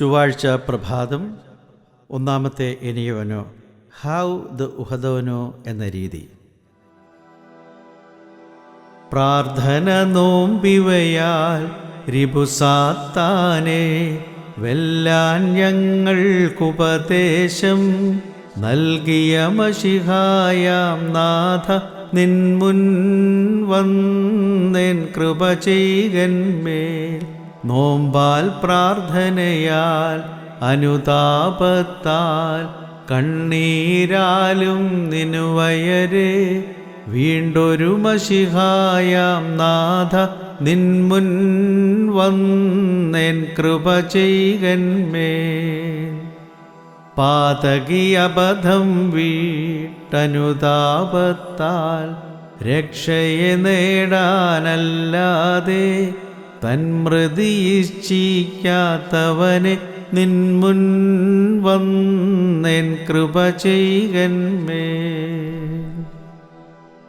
ചൊവ്വാഴ്ച പ്രഭാതം ഒന്നാമത്തെ എനിയവനോ ഹൗ ദ ഉഹദവനോ എന്ന രീതി. പ്രാർത്ഥന നോമ്പിവയാൽ രിപുസാത്താനെ വെല്ലാൻ ഞങ്ങൾക്കുപദേശം നൽകിയ മഷിഹായാം നാഥ നിൻമുൻ വന്നേൻ കൃപ ചെയ്കന്മേൽ നോമ്പാൽ പ്രാർത്ഥനയാൽ അനുതാപത്താൽ കണ്ണീരാലും നിനുവയരെ വീണ്ടൊരു മഷിഹായാം നാഥ നിൻമുൻ വന്നേൻ കൃപ ചെയ്യന്മേ പാതകി അബദ്ധം വീട്ടനുതാപത്താൽ രക്ഷയെ നേടാനല്ലാതെ തന്മൃതിയിച്ഛിക്കാത്തവനെ നിൻമുൻ വന്നേൻ കൃപ ചെയ്കന്മേ